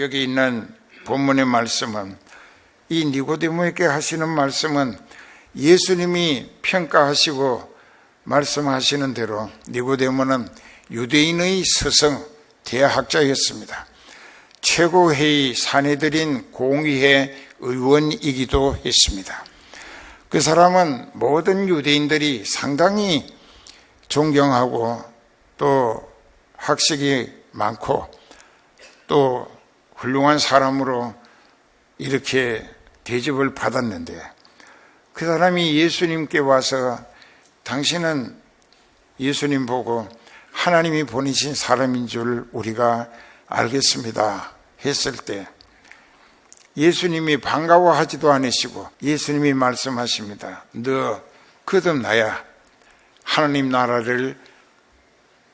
여기 있는 본문의 말씀은 이 니고데모에게 하시는 말씀은 예수님이 평가하시고 말씀하시는 대로 니고데모는 유대인의 스승 대학자였습니다. 최고회의 사내들인 공의회 의원이기도 했습니다. 그 사람은 모든 유대인들이 상당히 존경하고 또 학식이 많고 또 훌륭한 사람으로 이렇게 대접을 받았는데 그 사람이 예수님께 와서 당신은 예수님 보고 하나님이 보내신 사람인 줄 우리가 알겠습니다 했을 때 예수님이 반가워하지도 않으시고 예수님이 말씀하십니다. 너 거듭나야 하나님 나라를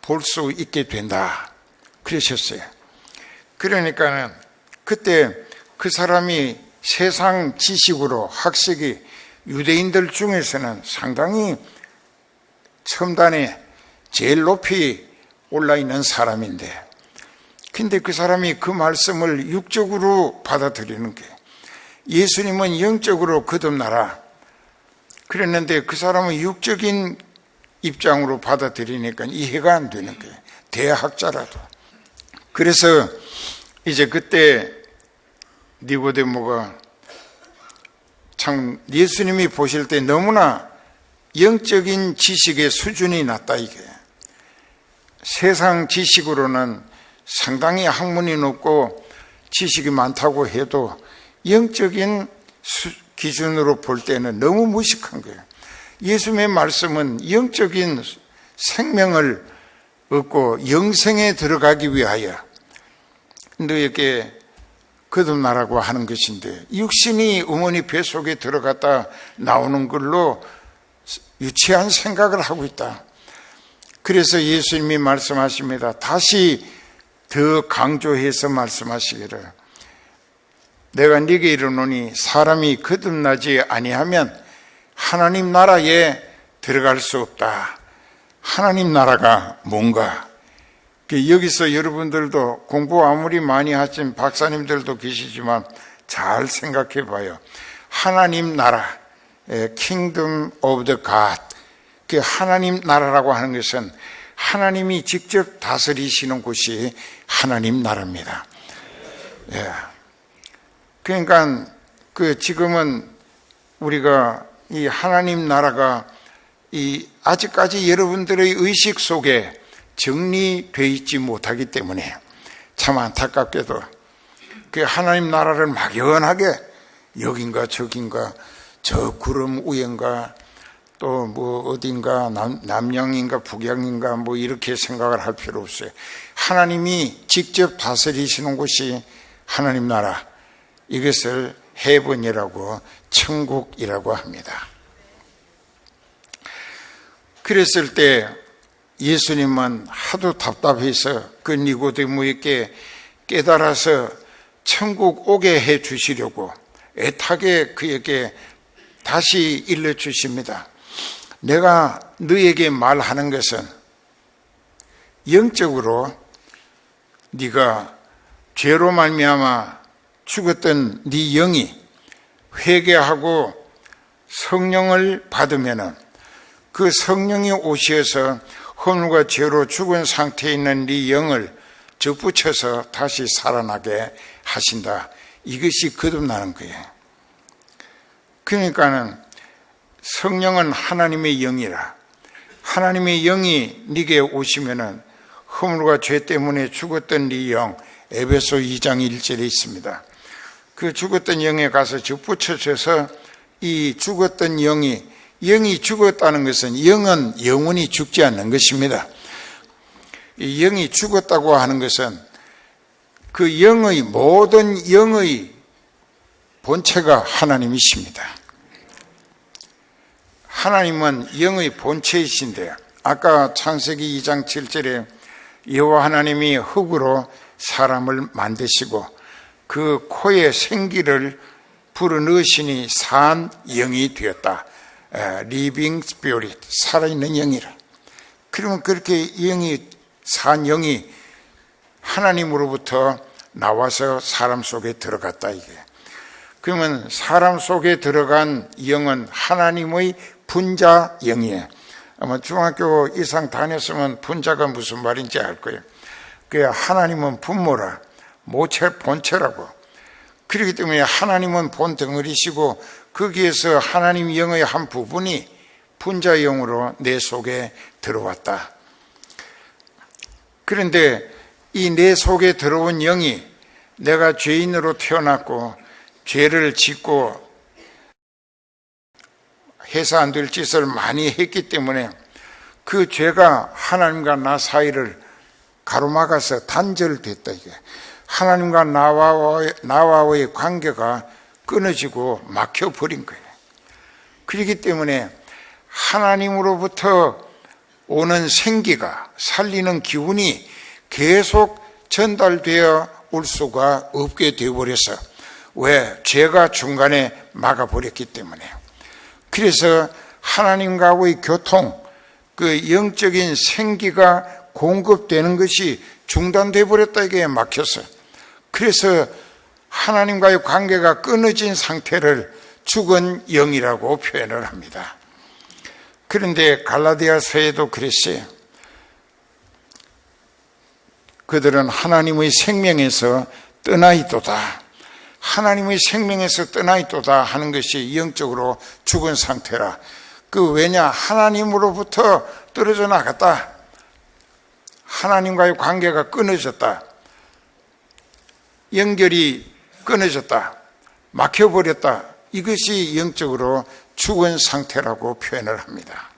볼 수 있게 된다. 그러셨어요. 그러니까는 그때 그 사람이 세상 지식으로 학식이 유대인들 중에서는 상당히 첨단에 제일 높이 올라 있는 사람인데 근데 그 사람이 그 말씀을 육적으로 받아들이는 게 예수님은 영적으로 거듭나라 그랬는데 그 사람은 육적인 입장으로 받아들이니까 이해가 안 되는 거예요. 대학자라도. 그래서 이제 그때 니고데모가 참 예수님이 보실 때 너무나 영적인 지식의 수준이 낮다 이게. 세상 지식으로는 상당히 학문이 높고 지식이 많다고 해도 영적인 기준으로 볼 때는 너무 무식한 거예요. 예수님의 말씀은 영적인 생명을 얻고 영생에 들어가기 위하여 너에게 거듭나라고 하는 것인데 육신이 어머니 뱃속에 들어갔다 나오는 걸로 유치한 생각을 하고 있다. 그래서 예수님이 말씀하십니다. 다시 더 강조해서 말씀하시기를 내가 네게 이르노니 사람이 거듭나지 아니하면 하나님 나라에 들어갈 수 없다. 하나님 나라가 뭔가? 그 여기서 여러분들도 공부 아무리 많이 하신 박사님들도 계시지만 잘 생각해 봐요. 하나님 나라, Kingdom of the God. 그 하나님 나라라고 하는 것은 하나님이 직접 다스리시는 곳이 하나님 나라입니다. 예. 그러니까 그 지금은 우리가 이 하나님 나라가 이 아직까지 여러분들의 의식 속에 정리되어 있지 못하기 때문에 참 안타깝게도 그 하나님 나라를 막연하게 여긴가 저긴가 저 구름 위인가 또 뭐 어딘가 남, 남양인가 북양인가 뭐 이렇게 생각을 할 필요 없어요. 하나님이 직접 다스리시는 곳이 하나님 나라 이것을 해번이라고 천국이라고 합니다. 그랬을 때 예수님은 하도 답답해서 그 니고데모에게 깨달아서 천국 오게 해 주시려고 애타게 그에게 다시 일러 주십니다. 내가 너에게 말하는 것은 영적으로 네가 죄로 말미암아 죽었던 네 영이 회개하고 성령을 받으면은 그 성령이 오셔서 허물과 죄로 죽은 상태에 있는 네 영을 접붙여서 다시 살아나게 하신다. 이것이 거듭나는 거예요. 그러니까는 성령은 하나님의 영이라. 하나님의 영이 네게 오시면은 허물과 죄 때문에 죽었던 네 영, 에베소 2장 1절에 있습니다. 그 죽었던 영에 가서 접붙여져서 이 죽었던 영이 영이 죽었다는 것은 영은 영원히 죽지 않는 것입니다. 영이 죽었다고 하는 것은 그 영의 모든 영의 본체가 하나님이십니다. 하나님은 영의 본체이신데 아까 창세기 2장 7절에 여호와 하나님이 흙으로 사람을 만드시고 그 코에 생기를 불어넣으시니 산 영이 되었다. 리빙 스피릿 살아있는 영이라. 그러면 그렇게 영이 산 영이 하나님으로부터 나와서 사람 속에 들어갔다 이게. 그러면 사람 속에 들어간 영은 하나님의 분자 영이에요. 아마 중학교 이상 다녔으면 분자가 무슨 말인지 알 거예요. 그 하나님은 분모라, 모체 본체라고. 그렇기 때문에 하나님은 본 덩어리시고 거기에서 하나님 영의 한 부분이 분자 영으로 내 속에 들어왔다. 그런데 이 내 속에 들어온 영이 내가 죄인으로 태어났고 죄를 짓고 해서 안 될 짓을 많이 했기 때문에 그 죄가 하나님과 나 사이를 가로막아서 단절됐다 이게 하나님과 나와의, 나와의 관계가 끊어지고 막혀버린 거예요. 그렇기 때문에 하나님으로부터 오는 생기가 살리는 기운이 계속 전달되어 올 수가 없게 되어버려서 왜? 죄가 중간에 막아버렸기 때문에 그래서 하나님과의 교통, 그 영적인 생기가 공급되는 것이 중단돼 버렸다 이게 막혀서 그래서 하나님과의 관계가 끊어진 상태를 죽은 영이라고 표현을 합니다. 그런데 갈라디아서에도 그랬어요. 그들은 하나님의 생명에서 떠나 있도다. 하나님의 생명에서 떠나 있도다 하는 것이 영적으로 죽은 상태라. 그 왜냐 하나님으로부터 떨어져 나갔다. 하나님과의 관계가 끊어졌다. 연결이 끊어졌다. 막혀버렸다. 이것이 영적으로 죽은 상태라고 표현을 합니다.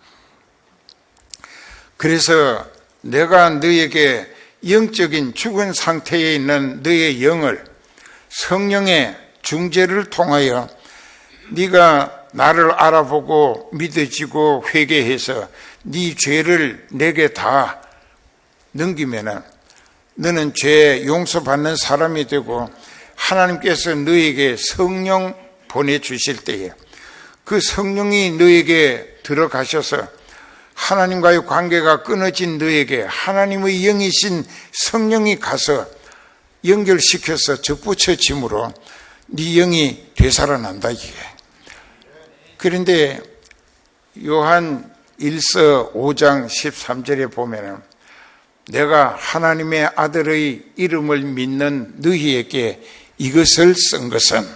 그래서 내가 너에게 영적인 죽은 상태에 있는 너의 영을 성령의 중재를 통하여 네가 나를 알아보고 믿어지고 회개해서 네 죄를 내게 다 넘기면은 너는 죄 용서받는 사람이 되고 하나님께서 너에게 성령 보내주실 때에 그 성령이 너에게 들어가셔서 하나님과의 관계가 끊어진 너에게 하나님의 영이신 성령이 가서 연결시켜서 접붙여짐으로 네 영이 되살아난다 이게. 그런데 요한 1서 5장 13절에 보면은 내가 하나님의 아들의 이름을 믿는 너희에게 이것을 쓴 것은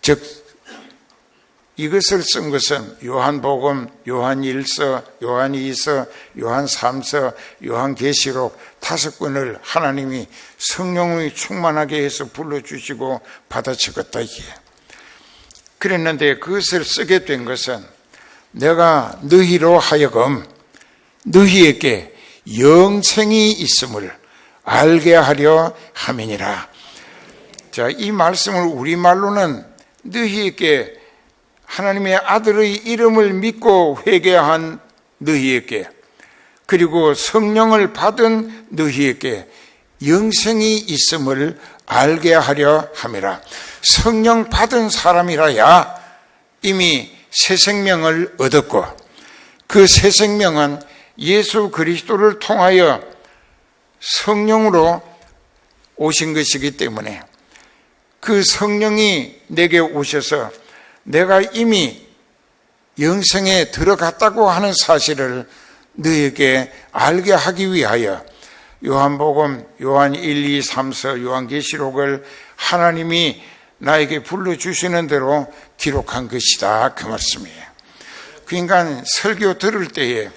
즉 이것을 쓴 것은 요한복음, 요한 1서, 요한 2서, 요한 3서, 요한 계시록 다섯 권을 하나님이 성령이 충만하게 해서 불러주시고 받아 적었다 이게. 그랬는데 그것을 쓰게 된 것은 내가 너희로 하여금 너희에게 영생이 있음을 알게 하려 함이니라. 자, 이 말씀을 우리말로는 너희에게 하나님의 아들의 이름을 믿고 회개한 너희에게 그리고 성령을 받은 너희에게 영생이 있음을 알게 하려 함이라. 성령 받은 사람이라야 이미 새 생명을 얻었고 그 새 생명은 예수 그리스도를 통하여 성령으로 오신 것이기 때문에 그 성령이 내게 오셔서 내가 이미 영생에 들어갔다고 하는 사실을 너에게 알게 하기 위하여 요한복음, 요한 1, 2, 3서, 요한계시록을 하나님이 나에게 불러주시는 대로 기록한 것이다. 그 말씀이에요. 그러니까 설교 들을 때에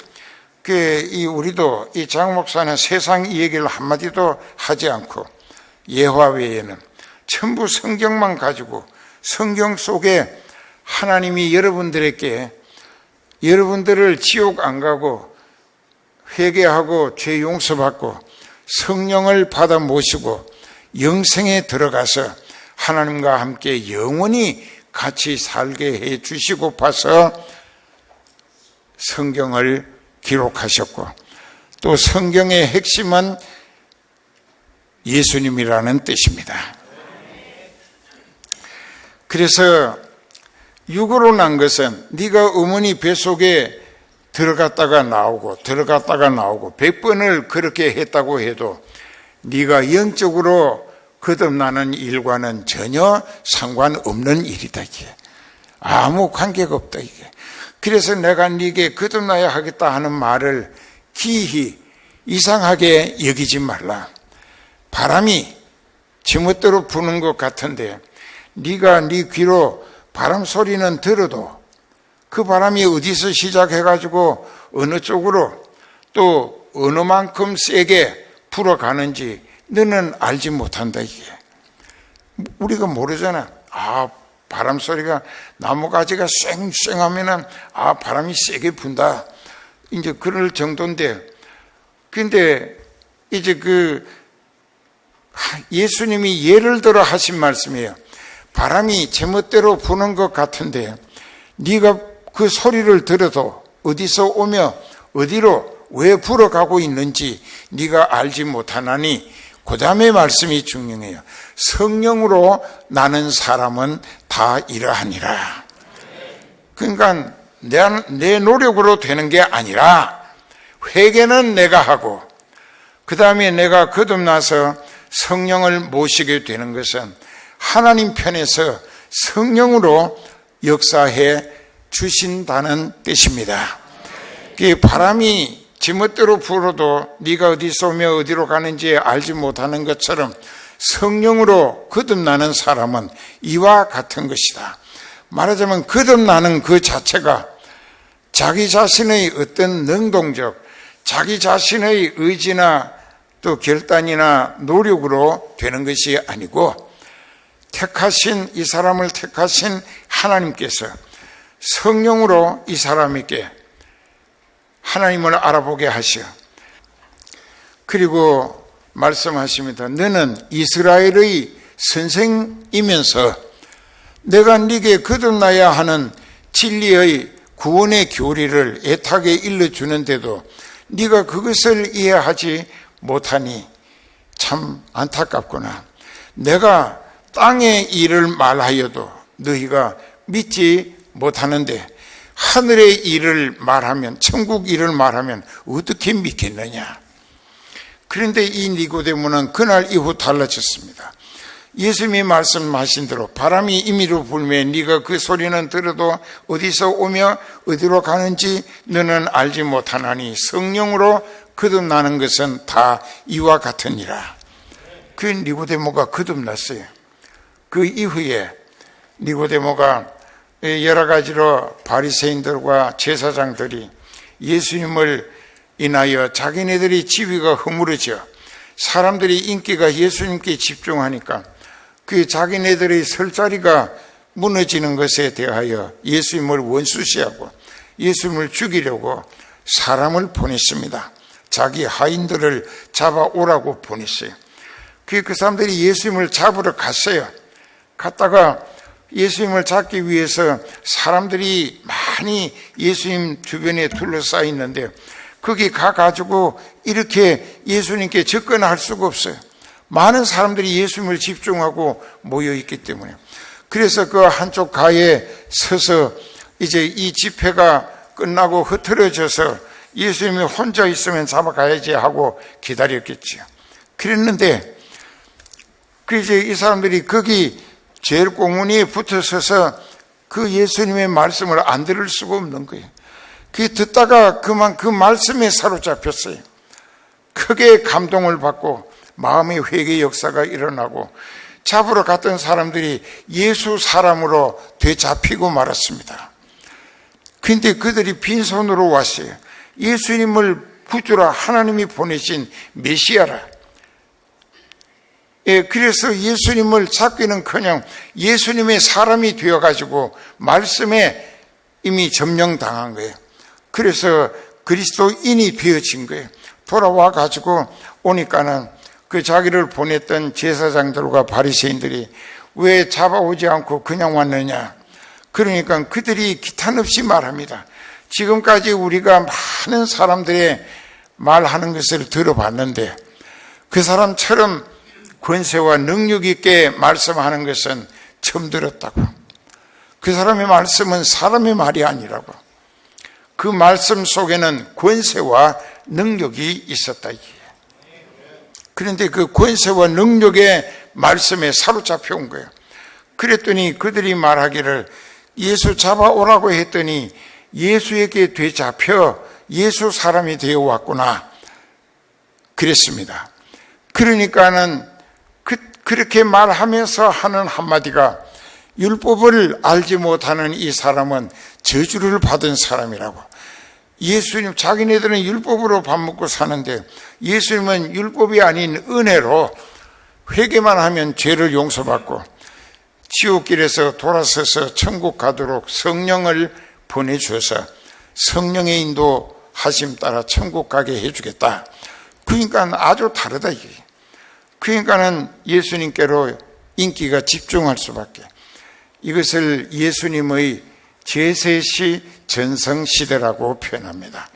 그 우리도 이 장목사는 세상 이 얘기를 한마디도 하지 않고 예화 외에는 전부 성경만 가지고 성경 속에 하나님이 여러분들에게 여러분들을 지옥 안 가고 회개하고 죄 용서받고 성령을 받아 모시고 영생에 들어가서 하나님과 함께 영원히 같이 살게 해 주시고파서 성경을 기록하셨고 또 성경의 핵심은 예수님이라는 뜻입니다. 그래서 육으로 난 것은 네가 어머니 뱃속에 들어갔다가 나오고 들어갔다가 나오고 백 번을 그렇게 했다고 해도 네가 영적으로 거듭나는 일과는 전혀 상관없는 일이다 이게. 아무 관계가 없다 이게. 그래서 내가 네게 거듭나야 하겠다 하는 말을 기히 이상하게 여기지 말라. 바람이 지멋대로 부는 것 같은데 네가 네 귀로 바람 소리는 들어도 그 바람이 어디서 시작해 가지고 어느 쪽으로 또 어느 만큼 세게 불어가는지 너는 알지 못한다 이게. 우리가 모르잖아. 아 바람 소리가 나무가지가 쌩쌩하면은 아 바람이 세게 분다. 이제 그럴 정도인데 근데 이제 그 예수님이 예를 들어 하신 말씀이에요. 바람이 제멋대로 부는 것 같은데 네가 그 소리를 들어도 어디서 오며 어디로 왜 불어가고 있는지 네가 알지 못하나니 그 다음에 말씀이 중요해요. 성령으로 나는 사람은 다 이러하니라. 그러니까 내, 내 노력으로 되는 게 아니라 회개는 내가 하고 그 다음에 내가 거듭나서 성령을 모시게 되는 것은 하나님 편에서 성령으로 역사해 주신다는 뜻입니다. 그 바람이 지멋대로 불어도 네가 어디서 오며 어디로 가는지 알지 못하는 것처럼 성령으로 거듭나는 사람은 이와 같은 것이다. 말하자면 거듭나는 그 자체가 자기 자신의 어떤 능동적, 자기 자신의 의지나 또 결단이나 노력으로 되는 것이 아니고 택하신 이 사람을 택하신 하나님께서 성령으로 이 사람에게 하나님을 알아보게 하시어 그리고 말씀하십니다. 너는 이스라엘의 선생이면서 내가 네게 거듭나야 하는 진리의 구원의 교리를 애타게 일러주는데도 네가 그것을 이해하지 못하니 참 안타깝구나. 내가 땅의 일을 말하여도 너희가 믿지 못하는데 하늘의 일을 말하면 천국 일을 말하면 어떻게 믿겠느냐? 그런데 이 니고데모는 그날 이후 달라졌습니다. 예수님이 말씀하신 대로 바람이 임의로 불면 네가 그 소리는 들어도 어디서 오며 어디로 가는지 너는 알지 못하나니 성령으로 거듭나는 것은 다 이와 같으니라. 그 니고데모가 거듭났어요. 그 이후에 니고데모가 여러 가지로 바리새인들과 제사장들이 예수님을 인하여 자기네들이 지위가 허물어져 사람들이 인기가 예수님께 집중하니까 그 자기네들의 설 자리가 무너지는 것에 대하여 예수님을 원수시하고 예수님을 죽이려고 사람을 보냈습니다. 자기 하인들을 잡아오라고 보냈어요. 그, 그 사람들이 예수님을 잡으러 갔어요. 갔다가 예수님을 잡기 위해서 사람들이 많이 예수님 주변에 둘러싸여 있는데 거기 가가지고 이렇게 예수님께 접근할 수가 없어요. 많은 사람들이 예수님을 집중하고 모여 있기 때문에. 그래서 그 한쪽 가에 서서 이제 이 집회가 끝나고 흐트러져서 예수님이 혼자 있으면 잡아가야지 하고 기다렸겠지요. 그랬는데, 그 이제 이 사람들이 거기 제일 공문이 붙어 서서 그 예수님의 말씀을 안 들을 수가 없는 거예요. 그 듣다가 그만 그 말씀에 사로잡혔어요. 크게 감동을 받고 마음의 회개 역사가 일어나고 잡으러 갔던 사람들이 예수 사람으로 되잡히고 말았습니다. 근데 그들이 빈손으로 왔어요. 예수님을 구주라 하나님이 보내신 메시아라. 예, 그래서 예수님을 찾기는 커녕 예수님의 사람이 되어가지고 말씀에 이미 점령당한 거예요. 그래서 그리스도인이 되어진 거예요. 돌아와 가지고 오니까는 그 자기를 보냈던 제사장들과 바리새인들이 왜 잡아오지 않고 그냥 왔느냐? 그러니까 그들이 기탄 없이 말합니다. 지금까지 우리가 많은 사람들의 말하는 것을 들어봤는데 그 사람처럼 권세와 능력 있게 말씀하는 것은 처음 들었다고. 그 사람의 말씀은 사람의 말이 아니라고. 그 말씀 속에는 권세와 능력이 있었다. 그런데 그 권세와 능력의 말씀에 사로잡혀 온 거예요. 그랬더니 그들이 말하기를 예수 잡아오라고 했더니 예수에게 되잡혀 예수 사람이 되어 왔구나. 그랬습니다. 그러니까는 그, 그렇게 말하면서 하는 한마디가 율법을 알지 못하는 이 사람은 저주를 받은 사람이라고. 예수님, 자기네들은 율법으로 밥 먹고 사는데 예수님은 율법이 아닌 은혜로 회개만 하면 죄를 용서받고 지옥길에서 돌아서서 천국 가도록 성령을 보내주어서 성령의 인도 하심 따라 천국 가게 해주겠다. 그러니까 아주 다르다 이게. 그러니까는 예수님께로 인기가 집중할 수밖에. 이것을 예수님의 제세시 전성시대라고 표현합니다.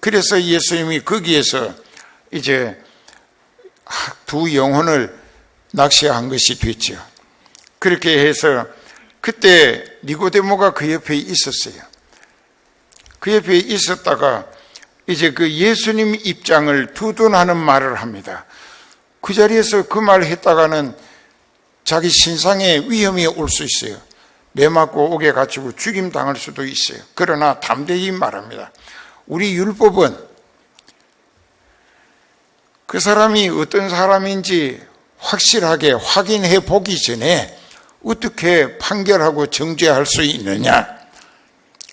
그래서 예수님이 거기에서 이제 두 영혼을 낚시한 것이 됐죠. 그렇게 해서 그때 니고데모가 그 옆에 있었어요. 그 옆에 있었다가 이제 그 예수님 입장을 두둔하는 말을 합니다. 그 자리에서 그 말을 했다가는 자기 신상에 위험이 올 수 있어요. 매 맞고 옥에 갇히고 죽임 당할 수도 있어요. 그러나 담대히 말합니다. 우리 율법은 그 사람이 어떤 사람인지 확실하게 확인해 보기 전에 어떻게 판결하고 정죄할 수 있느냐?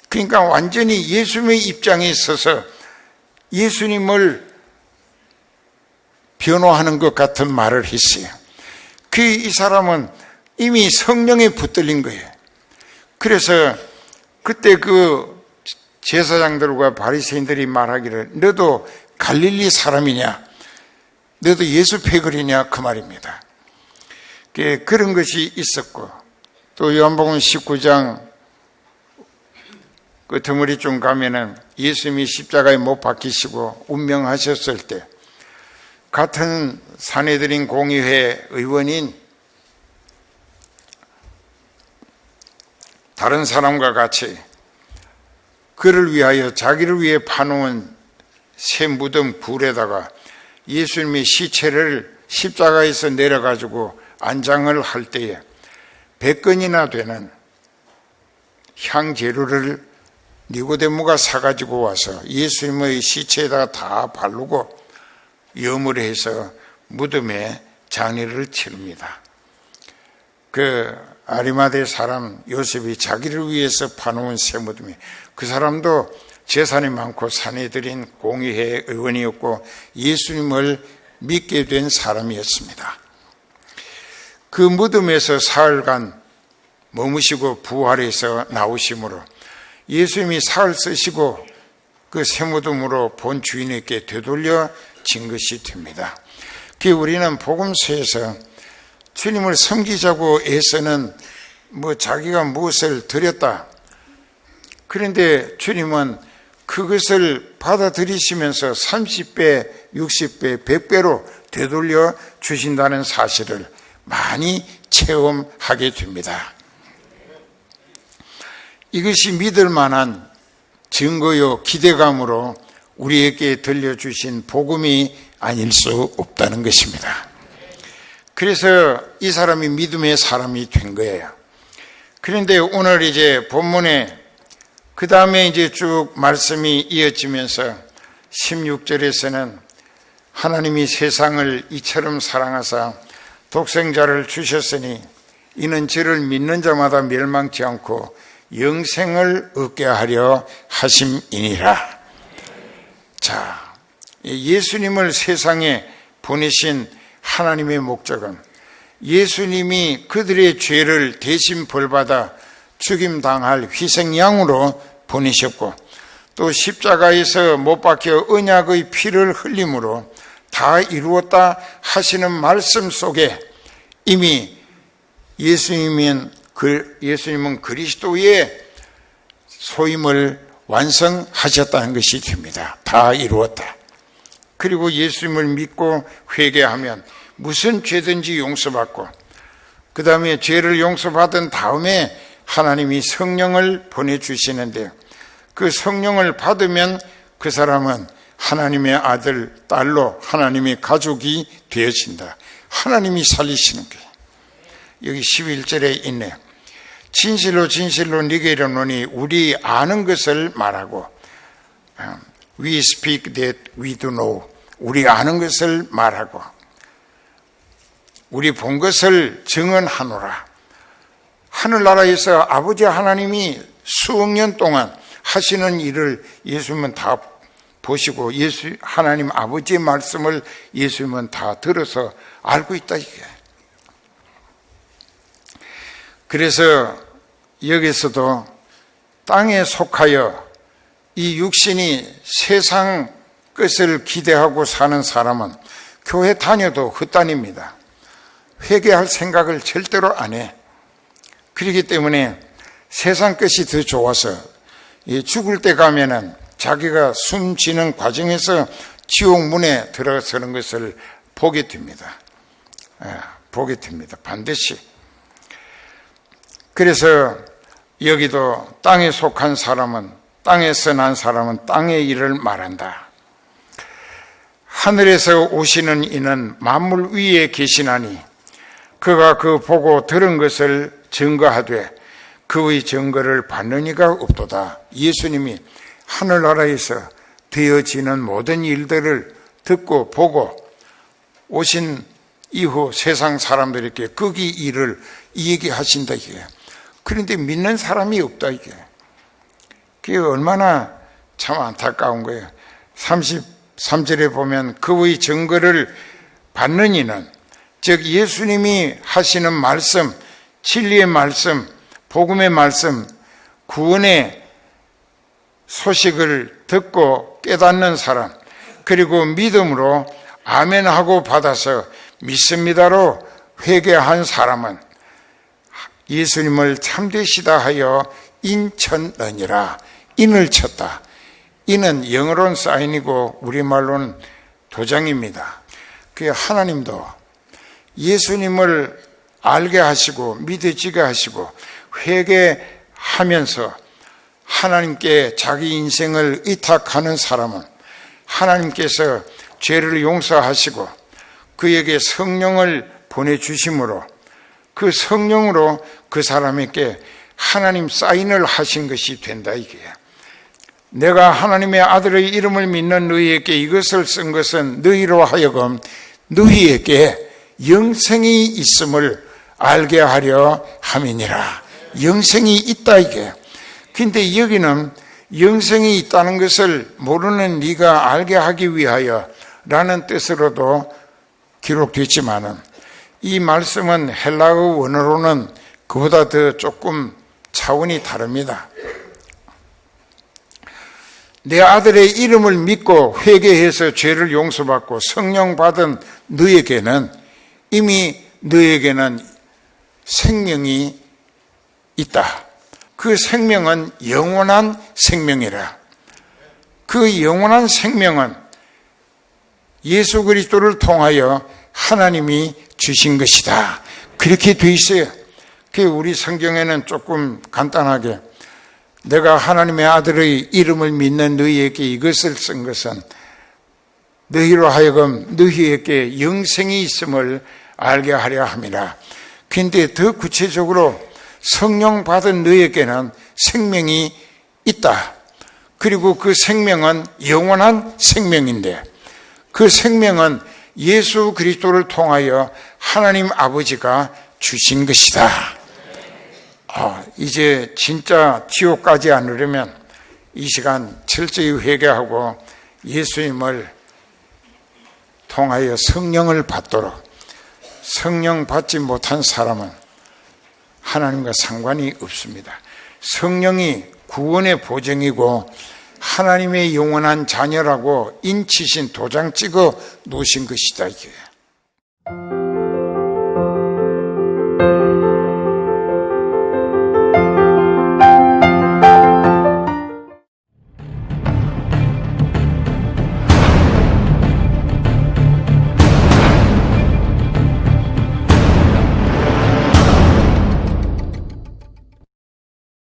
그러니까 완전히 예수님의 입장에 있어서 예수님을 변호하는 것 같은 말을 했어요. 그 이 사람은 이미 성령에 붙들린 거예요. 그래서 그때 그 제사장들과 바리새인들이 말하기를 너도 갈릴리 사람이냐? 너도 예수 패거리냐? 그 말입니다. 그런 것이 있었고 또 요한복음 19장 그 드머리쯤 가면은 예수님이 십자가에 못 박히시고 운명하셨을 때 같은 사내들인 공의회 의원인 다른 사람과 같이 그를 위하여 자기를 위해 파놓은 새 무덤 불에다가 예수님의 시체를 십자가에서 내려가지고 안장을 할 때에 100건이나 되는 향재료를 니고데모가 사가지고 와서 예수님의 시체에다가 다 바르고 염을 해서 무덤에 장례를 치릅니다. 그 아리마대 사람 요셉이 자기를 위해서 파놓은 새 무덤이 그 사람도 재산이 많고 사내들인 공의회 의원이었고 예수님을 믿게 된 사람이었습니다. 그 무덤에서 사흘간 머무시고 부활해서 나오심으로 예수님이 사흘 쓰시고 그 새 무덤으로 본 주인에게 되돌려 진 것이 됩니다. 그 우리는 복음서에서 주님을 섬기자고 애써는 뭐 자기가 무엇을 드렸다. 그런데 주님은 그것을 받아들이시면서 30배, 60배, 100배로 되돌려 주신다는 사실을 많이 체험하게 됩니다. 이것이 믿을 만한 증거요, 기대감으로 우리에게 들려주신 복음이 아닐 수 없다는 것입니다. 그래서 이 사람이 믿음의 사람이 된 거예요. 그런데 오늘 이제 본문에 그 다음에 이제 쭉 말씀이 이어지면서 16절에서는 하나님이 세상을 이처럼 사랑하사 독생자를 주셨으니 이는 저를 믿는 자마다 멸망치 않고 영생을 얻게 하려 하심이니라. 자, 예수님을 세상에 보내신 하나님의 목적은 예수님이 그들의 죄를 대신 벌받아 죽임당할 희생양으로 보내셨고 또 십자가에서 못 박혀 언약의 피를 흘림으로 다 이루었다 하시는 말씀 속에 이미 예수님은, 그, 그리스도의 소임을 완성하셨다는 것이 됩니다. 다 이루었다. 그리고 예수님을 믿고 회개하면 무슨 죄든지 용서받고 그 다음에 죄를 용서받은 다음에 하나님이 성령을 보내주시는데 그 성령을 받으면 그 사람은 하나님의 아들, 딸로 하나님의 가족이 되어진다. 하나님이 살리시는 거예요. 여기 11절에 있네. 진실로 진실로 네게 이르노니 우리 아는 것을 말하고 어, We speak that we do know. 우리 아는 것을 말하고 우리 본 것을 증언하노라. 하늘나라에서 아버지 하나님이 수억 년 동안 하시는 일을 예수님은 다 보시고 예수 하나님 아버지의 말씀을 예수님은 다 들어서 알고 있다 이게. 그래서 여기서도 땅에 속하여 이 육신이 세상 것을 기대하고 사는 사람은 교회 다녀도 헛다닙니다. 회개할 생각을 절대로 안 해. 그렇기 때문에 세상 것이 더 좋아서 죽을 때 가면은 자기가 숨지는 과정에서 지옥 문에 들어서는 것을 보게 됩니다. 예, 보게 됩니다. 반드시. 그래서 여기도 땅에 속한 사람은 땅에서 난 사람은 땅의 일을 말한다. 하늘에서 오시는 이는 만물 위에 계시나니 그가 그 보고 들은 것을 증거하되 그의 증거를 받는 이가 없도다. 예수님이 하늘나라에서 되어지는 모든 일들을 듣고 보고 오신 이후 세상 사람들에게 거기 일을 얘기하신다 이게. 그런데 믿는 사람이 없다 이게. 그게 얼마나 참 안타까운 거예요. 33절에 보면 그의 증거를 받는 이는 즉 예수님이 하시는 말씀, 진리의 말씀, 복음의 말씀, 구원의 소식을 듣고 깨닫는 사람, 그리고 믿음으로 아멘하고 받아서 믿습니다로 회개한 사람은 예수님을 참되시다 하여 인천느니라 인을 쳤다. 인은 영어로는 사인이고 우리말로는 도장입니다. 그 하나님도 예수님을 알게 하시고 믿어지게 하시고 회개하면서 하나님께 자기 인생을 의탁하는 사람은 하나님께서 죄를 용서하시고 그에게 성령을 보내주심으로 그 성령으로 그 사람에게 하나님 사인을 하신 것이 된다 이게. 내가 하나님의 아들의 이름을 믿는 너희에게 이것을 쓴 것은 너희로 하여금 너희에게 영생이 있음을 알게 하려 함이니라. 영생이 있다 이게. 근데 여기는 영생이 있다는 것을 모르는 네가 알게 하기 위하여 라는 뜻으로도 기록됐지만은 이 말씀은 헬라어 원어로는 그보다 더 조금 차원이 다릅니다. 내 아들의 이름을 믿고 회개해서 죄를 용서받고 성령 받은 너에게는 이미 너에게는 생명이 있다. 그 생명은 영원한 생명이라. 그 영원한 생명은 예수 그리스도를 통하여 하나님이 주신 것이다. 그렇게 돼 있어요. 그 우리 성경에는 조금 간단하게 내가 하나님의 아들의 이름을 믿는 너희에게 이것을 쓴 것은 너희로 하여금 너희에게 영생이 있음을 알게 하려 함이라. 근데 더 구체적으로 성령 받은 너희에게는 생명이 있다. 그리고 그 생명은 영원한 생명인데 그 생명은 예수 그리스도를 통하여 하나님 아버지가 주신 것이다. 아, 이제 진짜 지옥 가지 않으려면 이 시간 철저히 회개하고 예수님을 통하여 성령을 받도록 성령 받지 못한 사람은 하나님과 상관이 없습니다. 성령이 구원의 보증이고 하나님의 영원한 자녀라고 인치신 도장 찍어 놓으신 것이다 이게.